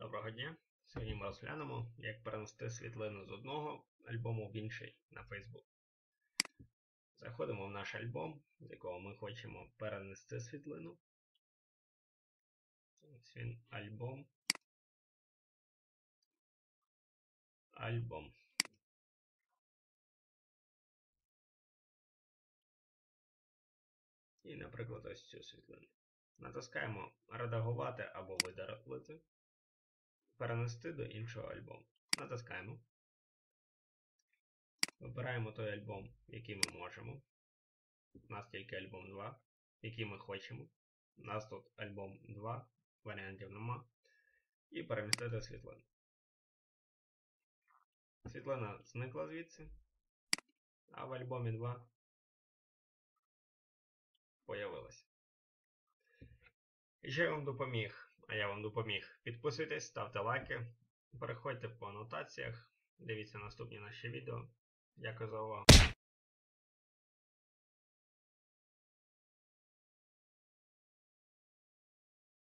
Доброго дня! Сьогодні ми розглянемо, як перенести світлину з одного альбому в інший на Facebook. Заходимо в наш альбом, з якого ми хочемо перенести світлину. Ось він альбом. Альбом. І, наприклад, ось цю світлину. Натискаємо Редагувати або. Перенести до іншого альбому. Натискаємо. Вибираємо той альбом, який ми можемо. У нас тільки альбом 2, який ми хочемо. У нас тут альбом 2, варіантів нема. І перемістити світлину. Світлина зникла звідси, а в альбомі 2 появилася. І ще я вам допоміг, а я вам допоміг. Підписуйтесь, ставте лайки, переходьте по анотаціях, дивіться наступні наші відео. Дякую за увагу.